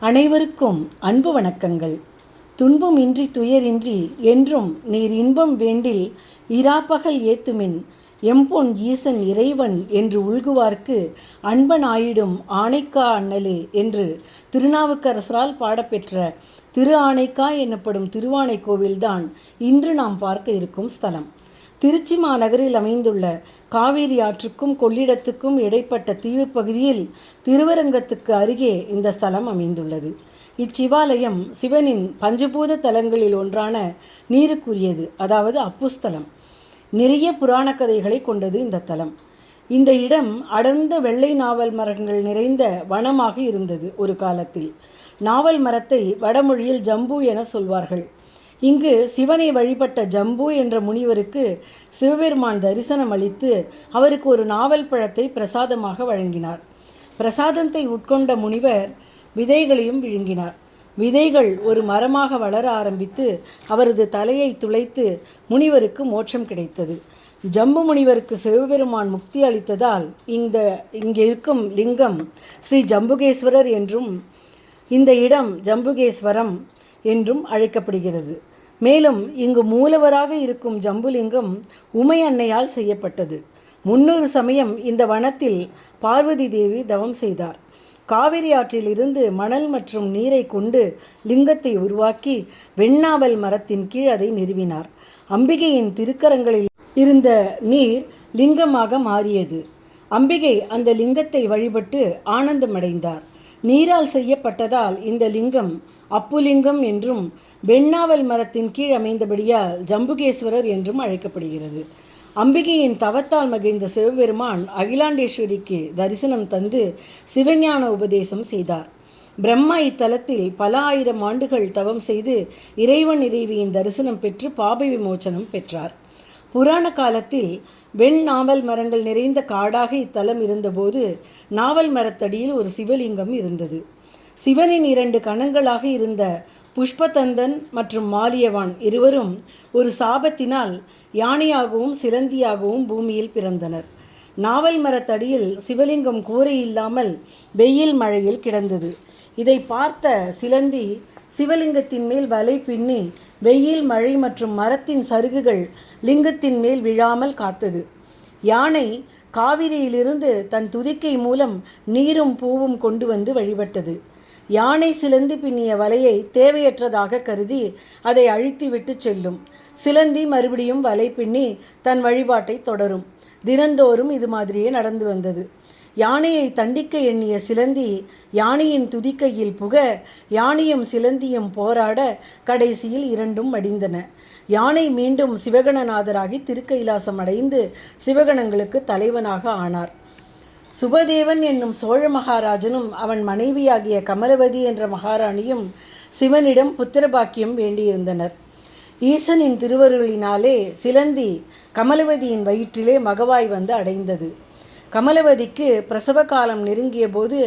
அனைவருக்கும் அன்பு வணக்கங்கள். துன்பமின்றி துயரின்றி என்றும் நீர் இன்பம் வேண்டில் இராப்பகல் ஏத்துமின். எம்பொன் ஈசன் இறைவன் என்று உள்குவார்க்கு அன்பனாயிடும் ஆணைக்கா அண்ணலே என்று திருநாவுக்கரசரால் பாடப்பெற்ற திரு ஆணைக்கா எனப்படும் திருவானை கோவில்தான் இன்று நாம் பார்க்க இருக்கும் ஸ்தலம். திருச்சி மாநகரில் அமைந்துள்ள காவேரி ஆற்றுக்கும் கொள்ளிடத்துக்கும் இடைப்பட்ட தீவு பகுதியில் திருவரங்கத்துக்கு அருகே இந்த ஸ்தலம் அமைந்துள்ளது. இச்சிவாலயம் சிவனின் பஞ்சபூத தலங்களில் ஒன்றான நீருக்குரியது அதாவது அப்புஸ்தலம் நிறைய புராண கதைகளை கொண்டது இந்த தலம். இந்த இடம் அடர்ந்த வெள்ளை நாவல் மரங்கள் நிறைந்த வனமாக இருந்தது ஒரு காலத்தில். நாவல் மரத்தை வடமொழியில் ஜம்பு என சொல்வார்கள். இங்கு சிவனை வழிபட்ட ஜம்பு என்ற முனிவருக்கு சிவபெருமான் தரிசனம் அளித்து அவருக்கு ஒரு நாவல் பழத்தை பிரசாதமாக வழங்கினார். பிரசாதத்தை உட்கொண்ட முனிவர் விதைகளையும் விழுங்கினார். விதைகள் ஒரு மரமாக வளர ஆரம்பித்து அவரது தலையை துளைத்து முனிவருக்கு மோட்சம் கிடைத்தது. ஜம்பு முனிவருக்கு சிவபெருமான் முக்தி அளித்ததால் இந்த இங்கே இருக்கும் லிங்கம் ஸ்ரீ ஜம்புகேஸ்வரர் என்றும் இந்த இடம் ஜம்புகேஸ்வரம் என்றும் அழைக்கப்படுகிறது. மேலும் இங்கு மூலவராக இருக்கும் ஜம்புலிங்கம் உமை அன்னையால் செய்யப்பட்டது. முன்னொரு சமயம் இந்த வனத்தில் பார்வதி தேவி தவம் செய்தார். காவிரி ஆற்றில் இருந்து மணல் மற்றும் நீரை கொண்டு லிங்கத்தை உருவாக்கி வெண்ணாவல் மரத்தின் கீழ் அதை நிறுவினார். அம்பிகையின் திருக்கரங்களில் இருந்த நீர் லிங்கமாக மாறியது. அம்பிகை அந்த லிங்கத்தை வழிபட்டு ஆனந்தமடைந்தார். நீரால் செய்யப்பட்டதால் இந்த லிங்கம் அப்புலிங்கம் என்றும் வெண்ணாவல் மரத்தின் கீழ் அமைந்தபடியால் ஜம்புகேஸ்வரர் என்றும் அழைக்கப்படுகிறது. அம்பிகையின் தவத்தால் மகிழ்ந்த சிவபெருமான் அகிலாண்டேஸ்வரிக்கு தரிசனம் தந்து சிவஞான உபதேசம் செய்தார். பிரம்மா இத்தலத்தில் பல ஆயிரம் ஆண்டுகள் தவம் செய்து இறைவன் இறைவியின் தரிசனம் பெற்று பாப விமோச்சனம் பெற்றார். புராண காலத்தில் வெண் நாவல் மரங்கள் நிறைந்த காடாக இத்தலம் இருந்தபோது நாவல் மரத்தடியில் ஒரு சிவலிங்கம் இருந்தது. சிவனின் இரண்டு கணங்களாக இருந்த புஷ்பதந்தன் மற்றும் மாலியவான் இருவரும் ஒரு சாபத்தினால் யானையாகவும் சிலந்தியாகவும் பூமியில் பிறந்தனர். நாவல் மரத்தடியில் சிவலிங்கம் கூரை இல்லாமல் வெயில் மழையில் கிடந்தது. இதை பார்த்த சிலந்தி சிவலிங்கத்தின் மேல் வலை பின்னி வெயில் மழை மற்றும் மரத்தின் சருகுகள் லிங்கத்தின் மேல் விழாமல் காத்தது. யானை காவிரியிலிருந்து தன் துதிக்கை மூலம் நீரும் பூவும் கொண்டு வந்து வழிபட்டது. யானை சிலந்தி பின்னிய வலையை தேவையற்றதாக கருதி அதை அழித்து விட்டு செல்லும். சிலந்தி மறுபடியும் வலை பின்னி தன் வழிபாட்டை தொடரும். தினந்தோறும் இது மாதிரியே நடந்து வந்தது. யானையை தண்டிக்க எண்ணிய சிலந்தி யானையின் துதிக்கையில் புக யானையும் சிலந்தியும் போராட கடைசியில் இரண்டும் மடிந்தன யானை மீண்டும் சிவகணநாதராகி திருக்கைலாசம் அடைந்து சிவகணங்களுக்கு தலைவனாக ஆனார். சுபதேவன் என்னும் சோழ மகாராஜனும் அவன் மனைவியாகிய கமலவதி என்ற மகாராணியும் சிவனிடம் புத்திரபாக்கியம் வேண்டியிருந்தனர். ஈசனின் திருவருளினாலே சிலந்தி கமலவதியின் வயிற்றிலே மகவாய் வந்து அடைந்தது. கமலவதிக்கு பிரசவ காலம் நெருங்கிய போது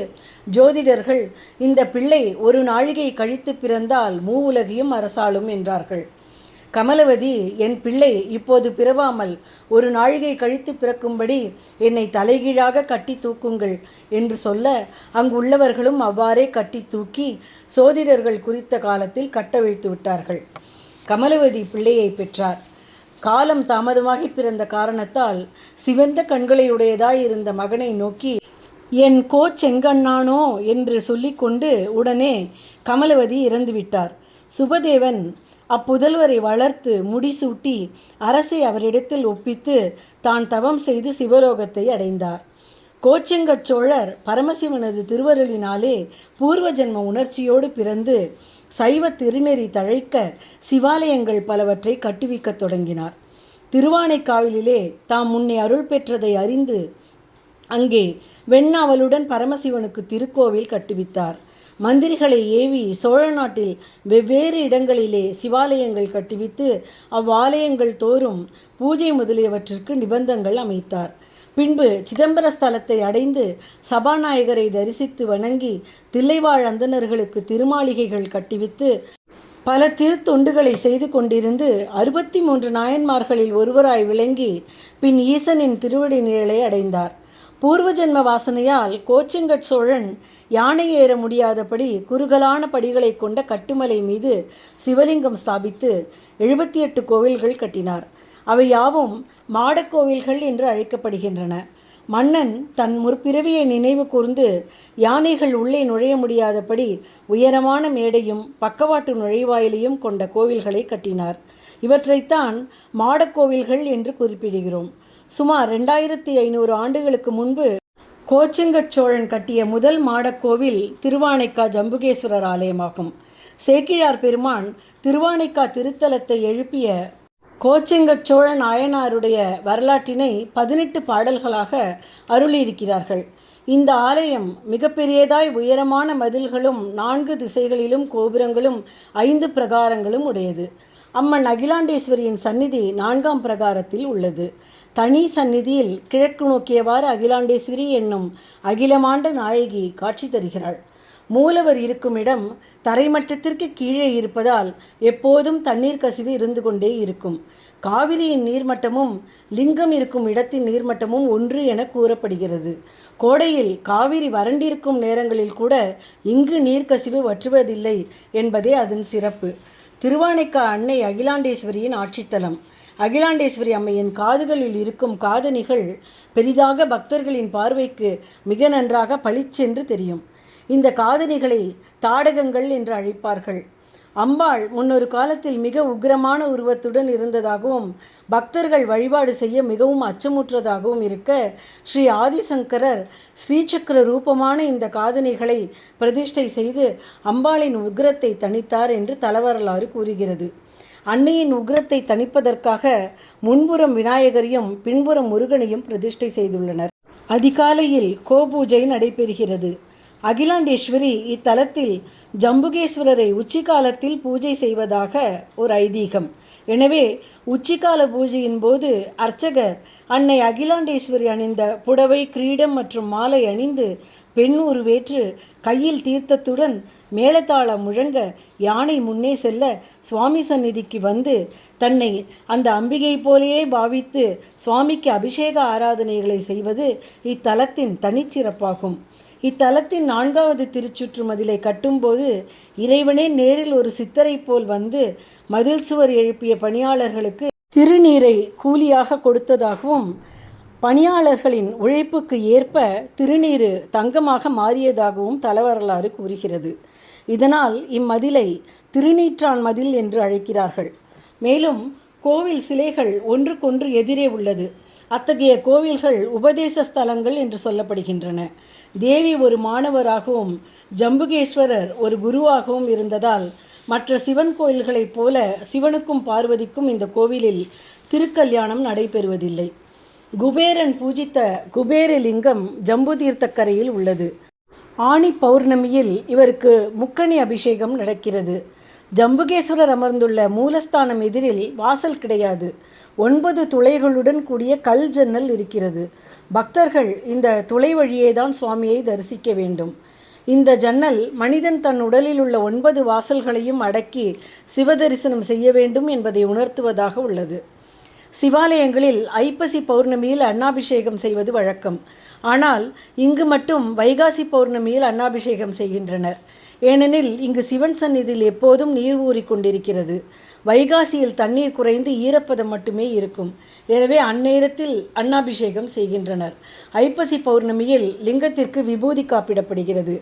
ஜோதிடர்கள் இந்த பிள்ளை ஒரு நாழிகை கழித்து பிறந்தால் மூவுலகையும் அரசாளும் என்றார்கள். கமலவதி என் பிள்ளை இப்போது பிறவாமல் ஒரு நாழிகை கழித்து பிறக்கும்படி என்னை தலைகீழாக கட்டி தூக்குங்கள் என்று சொல்ல அங்குள்ளவர்களும் அவ்வாறே கட்டி தூக்கி சோதிடர்கள் குறித்த காலத்தில் கட்டவிழ்த்து விட்டார்கள். கமலவதி பிள்ளையை பெற்றார். காலம் தாமதமாகி பிறந்த காரணத்தால் சிவந்த கண்களையுடையதாய் இருந்த மகனை நோக்கி என் கோ செங்கண்ணானோ என்று சொல்லிக்கொண்டு உடனே கமலவதி இறந்துவிட்டார். சுபதேவன் அப்புதல்வரை வளர்த்து முடிசூட்டி அரசை அவரிடத்தில் ஒப்பித்து தான் தவம் செய்து சிவலோகத்தை அடைந்தார். கோச்செங்கட் சோழர் பரமசிவனது திருவருளினாலே பூர்வ ஜென்ம உணர்ச்சியோடு பிறந்து சைவ திருநெறி தழைக்க சிவாலயங்கள் பலவற்றை கட்டுவிக்கத் தொடங்கினார். திருவானைக்காவிலே தாம் முன்னே அருள் பெற்றதை அறிந்து அங்கே வெண்ணாவலுடன் பரமசிவனுக்கு திருக்கோவில் கட்டுவித்தார். மந்திரிகளை ஏவி சோழ நாட்டில் வெவ்வேறு இடங்களிலே சிவாலயங்கள் கட்டுவித்து அவ்வாலயங்கள் தோறும் பூஜை முதலியவற்றிற்கு நிபந்தங்கள் அமைத்தார். பின்பு சிதம்பர ஸ்தலத்தை அடைந்து சபாநாயகரை தரிசித்து வணங்கி தில்லைவாழ் அந்தணர்களுக்கு திருமாளிகைகள் கட்டிவித்து பல திருத்தொண்டுகளை செய்து கொண்டிருந்து அறுபத்தி மூன்று நாயன்மார்களில் ஒருவராய் விளங்கி பின் ஈசனின் திருவடி நிழலை அடைந்தார். பூர்வ ஜென்ம வாசனையால் கோச்செங்கட் சோழன் யானை ஏற முடியாதபடி குறுகலான படிகளை கொண்ட கட்டுமலை மீது சிவலிங்கம் ஸ்தாபித்து எழுபத்தி எட்டு கோவில்கள் கட்டினார். அவை யாவும் மாடக்கோவில்கள் என்று அழைக்கப்படுகின்றன. மன்னன் தன் முற்பிறவியை நினைவு கூர்ந்து யானைகள் உள்ளே நுழைய முடியாதபடி உயரமான மேடையும் பக்கவாட்டு நுழைவாயிலையும் கொண்ட கோவில்களை கட்டினார். இவற்றைத்தான் மாடக்கோவில்கள் என்று குறிப்பிடுகிறோம். சுமார் ரெண்டாயிரத்தி ஐநூறு ஆண்டுகளுக்கு முன்பு கோச்செங்கச் சோழன் கட்டிய முதல் மாடக்கோவில் திருவானைக்கா ஜம்புகேஸ்வரர் ஆலயமாகும். சேக்கிழார் பெருமான் திருவானைக்கா திருத்தலத்தை எழுப்பிய கோச்செங்கச் சோழன் ஆயனாருடைய வரலாற்றினை பதினெட்டு பாடல்களாக அருளியிருக்கிறார்கள். இந்த ஆலயம் மிகப்பெரியதாய் உயரமான மதில்களும் நான்கு திசைகளிலும் கோபுரங்களும் ஐந்து பிரகாரங்களும் உடையது. அம்மன் அகிலாண்டேஸ்வரியின் சந்நிதி நான்காம் பிரகாரத்தில் உள்ளது. தனி சந்நிதியில் கிழக்கு நோக்கியவாறு அகிலாண்டேஸ்வரி என்னும் அகிலமாண்ட நாயகி காட்சி தருகிறாள். மூலவர் இருக்கும் இடம் தரைமட்டத்திற்கு கீழே இருப்பதால் எப்போதும் தண்ணீர் கசிவு இருந்து கொண்டே இருக்கும். காவிரியின் நீர்மட்டமும் லிங்கம் இருக்கும் இடத்தின் நீர்மட்டமும் ஒன்று என கூறப்படுகிறது. கோடையில் காவிரி வறண்டிருக்கும் நேரங்களில் கூட இங்கு நீர்க்கசிவு வற்றுவதில்லை என்பதே அதன் சிறப்பு. திருவானைக்கா அன்னை அகிலாண்டேஸ்வரியின் ஆட்சித்தலம். அகிலாண்டேஸ்வரி அம்மையின் காதுகளில் இருக்கும் காதணிகள் பெரிதாக பக்தர்களின் பார்வைக்கு மிக நன்றாக பளிச்சென்று தெரியும். இந்த காதணிகளை தாடகங்கள் என்று அழைப்பார்கள். அம்பாள் முன்னொரு காலத்தில் மிக உக்கிரமான உருவத்துடன் இருந்ததாகவும் பக்தர்கள் வழிபாடு செய்ய மிகவும் அச்சமுற்றதாகவும் இருக்க ஸ்ரீ ஆதிசங்கரர் ஸ்ரீசக்கர ரூபமான இந்த காதணிகளை பிரதிஷ்டை செய்து அம்பாளின் உக்கிரத்தை தணித்தார் என்று தலவரலாறு கூறுகிறது. அன்னையின் உக்ரத்தை தணிப்பதற்காக முன்புறம் விநாயகரையும் பின்புறம் முருகனையும் பிரதிஷ்டை செய்துள்ளனர். அதிகாலையில் கோபூஜை நடைபெறுகிறது. அகிலாண்டேஸ்வரி இத்தலத்தில் ஜம்புகேஸ்வரரை உச்சிக்காலத்தில் பூஜை செய்வதாக ஒரு ஐதீகம். எனவே உச்சிக்கால பூஜையின் போது அர்ச்சகர் அன்னை அகிலாண்டேஸ்வரி அணிந்த புடவை கிரீடம் மற்றும் மாலை அணிந்து பெண் உருவேற்று கையில் தீர்த்தத்துடன் மேளதாளம் முழங்க யானை முன்னே செல்ல சுவாமி சந்நிதிக்கு வந்து தன்னை அந்த அம்பிகை போலேயே பாவித்து சுவாமிக்கு அபிஷேக ஆராதனைகளை செய்வது இத்தலத்தின் தனிச்சிறப்பாகும். இத்தலத்தின் நான்காவது திருச்சுற்று மதிலை கட்டும்போது இறைவனே நேரில் ஒரு சித்தரை போல் வந்து மதில் சுவர் எழுப்பிய பணியாளர்களுக்கு திருநீரை கூலியாக கொடுத்ததாகவும் பணியாளர்களின் உழைப்புக்கு ஏற்ப திருநீரு தங்கமாக மாறியதாகவும் தலவரலாறு கூறுகிறது. இதனால் இம்மதிலை திருநீற்றான் மதில் என்று அழைக்கிறார்கள். மேலும் கோவில் சிலைகள் ஒன்றுக்கொன்று எதிரே உள்ளது. அத்தகைய கோவில்கள் உபதேச ஸ்தலங்கள் என்று சொல்லப்படுகின்றன. தேவி ஒரு மாணவராகவும் ஜம்புகேஸ்வரர் ஒரு குருவாகவும் இருந்ததால் மற்ற சிவன் கோயில்களைப் போல சிவனுக்கும் பார்வதிக்கும் இந்த கோவிலில் திருக்கல்யாணம் நடைபெறுவதில்லை. குபேரன் பூஜித்த குபேரலிங்கம் ஜம்பு தீர்த்தக்கரையில் உள்ளது. ஆணி பௌர்ணமியில் இவருக்கு முக்கணி அபிஷேகம் நடக்கிறது. ஜம்புகேஸ்வரர் அமர்ந்துள்ள மூலஸ்தானம் எதிரில் வாசல் கிடையாது. ஒன்பது துளைகளுடன் கூடிய கல் ஜன்னல் இருக்கிறது. பக்தர்கள் இந்த துளை வழியே தான் சுவாமியை தரிசிக்க வேண்டும். இந்த ஜன்னல் மனிதன் தன் உடலில் உள்ள ஒன்பது வாசல்களையும் அடக்கி சிவதரிசனம் செய்ய வேண்டும் என்பதை உணர்த்துவதாக உள்ளது. சிவாலயங்களில் ஐப்பசி பௌர்ணமியில் அன்னாபிஷேகம் செய்வது வழக்கம். ஆனால் இங்கு மட்டும் வைகாசி பௌர்ணமியில் அன்னாபிஷேகம் செய்கின்றனர். ஏனெனில் இங்கு சிவன் சந்நிதியில் எப்போதும் நீர் ஊறிக் கொண்டிருக்கிறது. வைகாசியில் தண்ணீர் குறைந்து ஈரப்பதம் மட்டுமே இருக்கும். எனவே அந்நேரத்தில் அன்னாபிஷேகம் செய்கின்றனர். ஐப்பசி பௌர்ணமியில் லிங்கத்திற்கு விபூதி காப்பிடப்படுகிறது.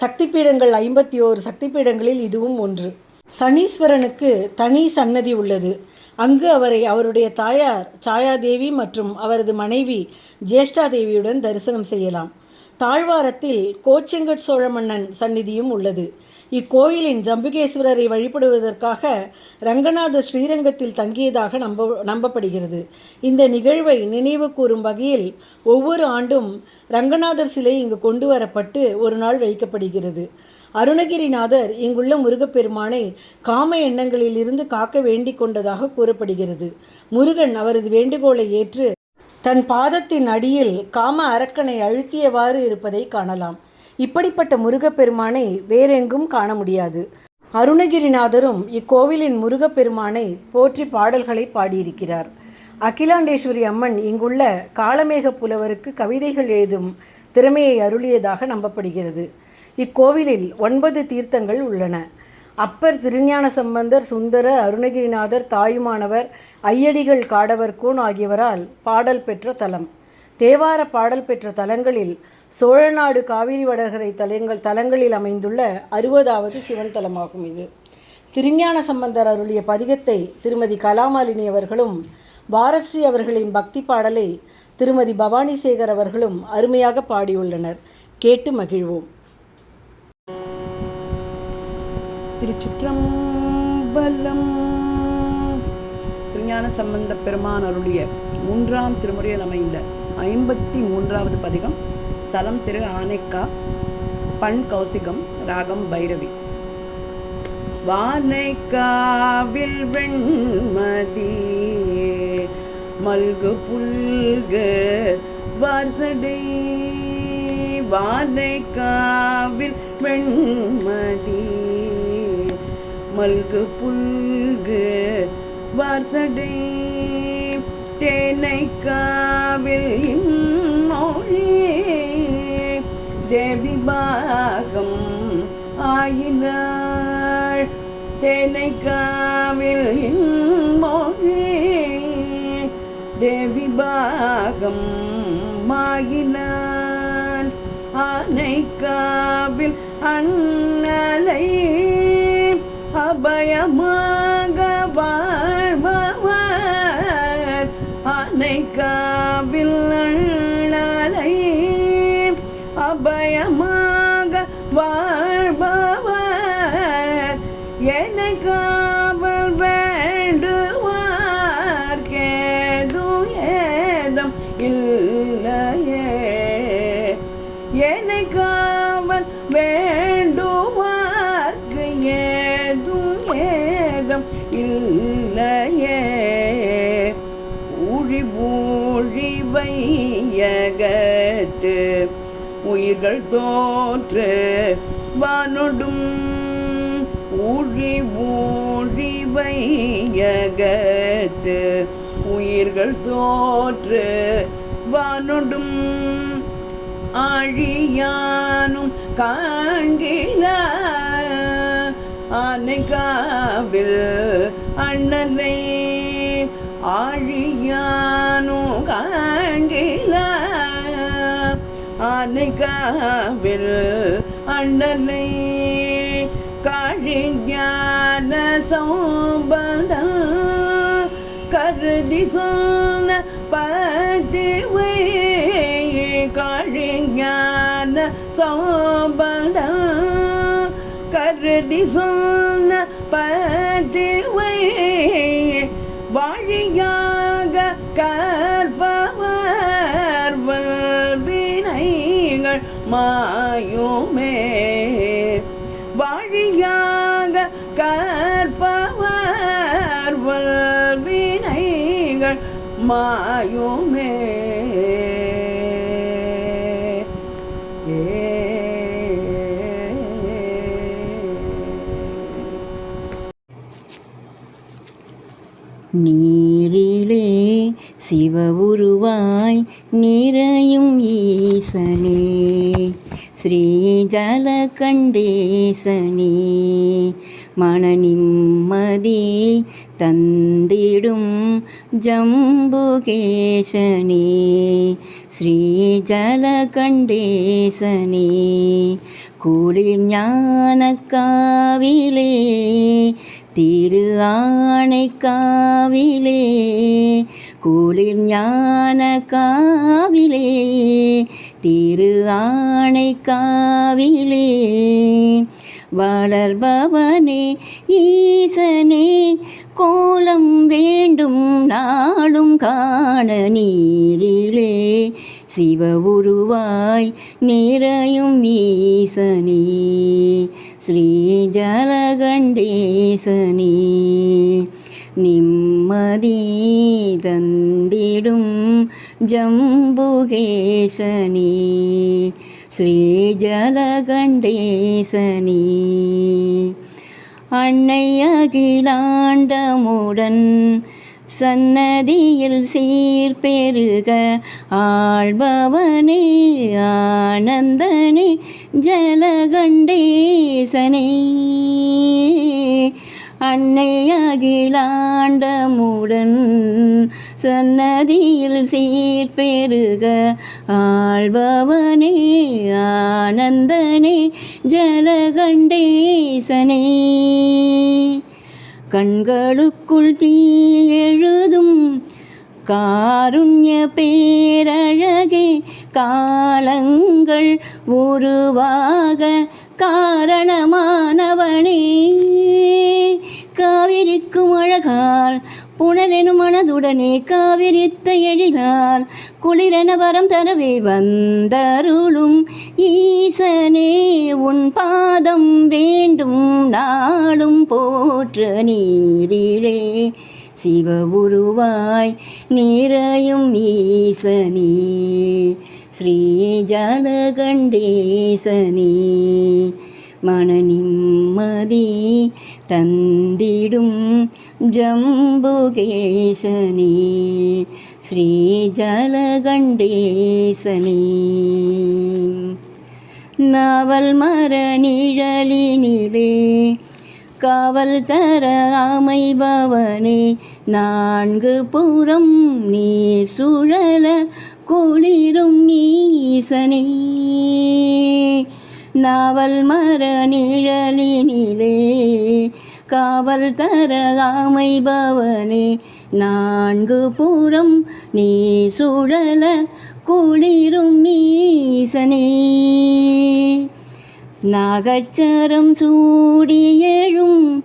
சக்தி பீடங்கள் ஐம்பத்தி ஓரு சக்தி பீடங்களில் இதுவும் ஒன்று. சனீஸ்வரனுக்கு தனி சன்னதி உள்ளது. அங்கு அவரை அவருடைய தாயார் சாயாதேவி மற்றும் அவரது மனைவி ஜேஷ்டாதேவியுடன் தரிசனம் செய்யலாம். தாழ்வாரத்தில் கோச்செங்கட் சோழ மன்னன் சந்நிதியும் உள்ளது. இக்கோயிலின் ஜம்புகேஸ்வரரை வழிபடுவதற்காக ரங்கநாத ஸ்ரீரங்கத்தில் தங்கியதாக நம்ப நம்பப்படுகிறது. இந்த நிகழ்வை நினைவு கூறும் வகையில் ஒவ்வொரு ஆண்டும் ரங்கநாதர் சிலை இங்கு கொண்டு வரப்பட்டு ஒரு நாள் வைக்கப்படுகிறது. அருணகிரிநாதர் இங்குள்ள முருகப்பெருமானை காம எண்ணங்களில் இருந்து காக்க வேண்டிக் கொண்டதாக கூறப்படுகிறது. முருகன் அவரது வேண்டுகோளை ஏற்று தன் பாதத்தின் அடியில் காம அரக்கனை அழுத்தியவாறு இருப்பதை காணலாம். இப்படிப்பட்ட முருகப்பெருமானை வேறெங்கும் காண முடியாது. அருணகிரிநாதரும் இக்கோவிலின் முருகப்பெருமானை போற்றி பாடல்களை பாடியிருக்கிறார். அகிலாண்டேஸ்வரி அம்மன் இங்குள்ள காலமேக புலவருக்கு கவிதைகள் எழுதும் திறமையை அருளியதாக நம்பப்படுகிறது. இக்கோவிலில் ஒன்பது தீர்த்தங்கள் உள்ளன. அப்பர் திருஞான சம்பந்தர் சுந்தர அருணகிரிநாதர் தாயுமானவர் ஐயடிகள் காடவர் கூன் ஆகியவரால் பாடல் பெற்ற தலம். தேவார பாடல் பெற்ற தலங்களில் சோழநாடு காவிரி வடகரை தலங்கள் தலங்களில் அமைந்துள்ள அறுபதாவது சிவன் தலமாகும் இது. திருஞான சம்பந்தர் அருளிய பதிகத்தை திருமதி கலாமாலினி அவர்களும் பாரஸ்ரீ அவர்களின் பக்தி பாடலை திருமதி பவானி சேகர் அவர்களும் அருமையாக பாடியுள்ளனர். கேட்டு மகிழ்வோம். திருச்சிற்றம்பலம். திருஞான சம்பந்த பெருமான் அருளிய மூன்றாம் திருமுறையில் அமைந்த ஐம்பத்தி மூன்றாவது பதிகம் ஸ்தலம் திரு ஆனைக்கா பண் கௌசிகம் ராகம் பைரவி. வானைக்காவில் வெண்மதி மல்கு புல்கு வார்சடை. வானைக்காவில் வெண்மதி மல்கு புல்கு வார்சடை தேனைக்காவில் இன்மொழி தேவி பாகம் ஆயினாள் தேனைக்காவில் இன்மொழி தேவி பாகம் மாயினான் ஆனைக்காவில் அண்ணலை. அபயமாக வாழ்பவர். ஆனைக்காவில் ஊழி ஊழி வையகத்து உயிர்கள் தோற்று வானொடும் ஊழி ஊழி வையகத்து உயிர்கள் தோற்று வானொடும் அழியானும் காண்கிறார் ஆனைகாவில் அண்ணனை ஆழியானோ காண்கிற ஆனைகாவில் அண்ணனை காழிஞான சௌபதம் கருதி சொன்ன பதிவை காழிஞான சௌபதம் கருதி சொன்ன பதிவை வாழியாக கற்பவர் வினைகள் மாயுமே. வழியாக கற்பவர் வினைகள் மாயுமே. சிவ உருவாய் நிறையும் ஈசனே. ஸ்ரீ ஜலகண்டேசனே மனநிம்மதி தந்திடும் ஜம்புகேசனே. ஸ்ரீ ஜலகண்டேசனே குளிர் ஞானக்காவிலே திரு ஆணைக்காவிலே குளிர் ஞான காவிலே திரு ஆணை காவிலே. வளர்பவனே ஈசனே கோலம் வேண்டும் நாளும் காண நீரிலே. சிவ உருவாய் நிறையும் ஈசனே ஸ்ரீ ஜலகண்டேசனே. நிம்மதி தந்திடும் ஜம்புகேசனி ஸ்ரீஜலகண்டேசனி. அன்னை அகிலாண்டமுடன் சன்னதியில் சீர்பெருக ஆழ்பவனே ஆனந்தனே ஜலகண்டேசனே. அன்னை அகிலாண்டமுடன் சன்னதியில் சீர்பெருக ஆழ்பவனே ஆனந்தனே ஜலகண்டேசனே. கண்களுக்குள் தீ எழுதும் காருண்ய பேரழகே காலங்கள் உருவாக காரணமானவனே. காவிரிக்கும் அழகால் புனரெனும் மனதுடனே காவிரித்த எழிலால் குளிரென வரம் தரவே வந்தருளும் ஈசனே உன் பாதம் வேண்டும் நாளும் போற்ற நீரிலே. சிவ உருவாய் நிறையும் ஈசனே ஸ்ரீ ஜலகண்டேசனே. மன நிம்மதி தந்திடும் ஜம்புகேசனே ஸ்ரீ ஜலகண்டேசனே நாவல் மர நிழலினிலே காவல் தர அமைபவனே நான்கு புறம் நீர் சுழல குளிரும் நீசனே நாவல் மர நிழலினிலே காவல் தர அமைபவனே நான்கு புறம் நீ சுழல குளிரும் நீசனே. நாகச்சரம் சூடியெழும்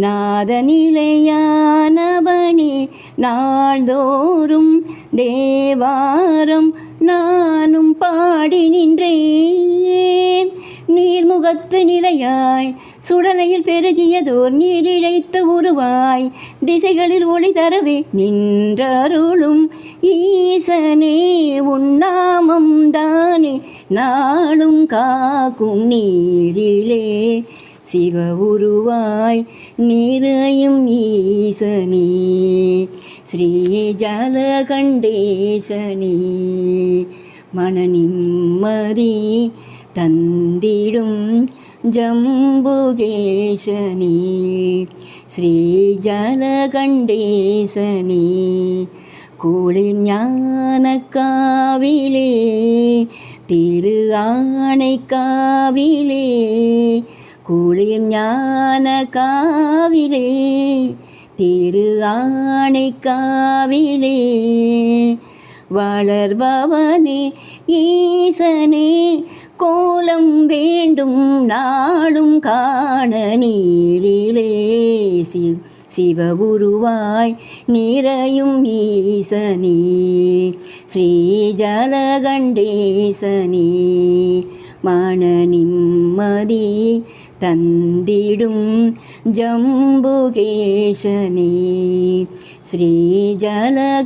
நாதநிலையானவனே நாள்தோறும் தேவாரம் நானும் பாடி நின்றேன். நீர்முகத்து நிலையாய் சுடலையில் பெருகியதோர் நீரிழைத்த உருவாய் திசைகளில் ஒளி தரவே நின்றருளும். ஈசனே உன்னாமம் தானே நாளும் காக்கும் நீரிலே. சிவ உருவாய் நிறையும் ஈசனே. ஸ்ரீ ஜலகண்டேசனே. மன நிம்மதி தந்திடும் ஜம்புகேசனே. ஸ்ரீ ஜலகண்டேசனே. குளிர் ஞான காவிலே திரு ஆணை காவிலே குளிர் ஞான காவிலே திரு ஆணை காவிலே. வளர்பவனே ஈசனே கோலம் வேண்டும் நாடும் காண நீரிலே. சிவ உருவாய் நிறையும் ஈசனே ஸ்ரீ ஜலகண்டேசனே மன நிம்மதி न् जम्बुगेशनी ശ്രീജലകണ്ഠേശനീ.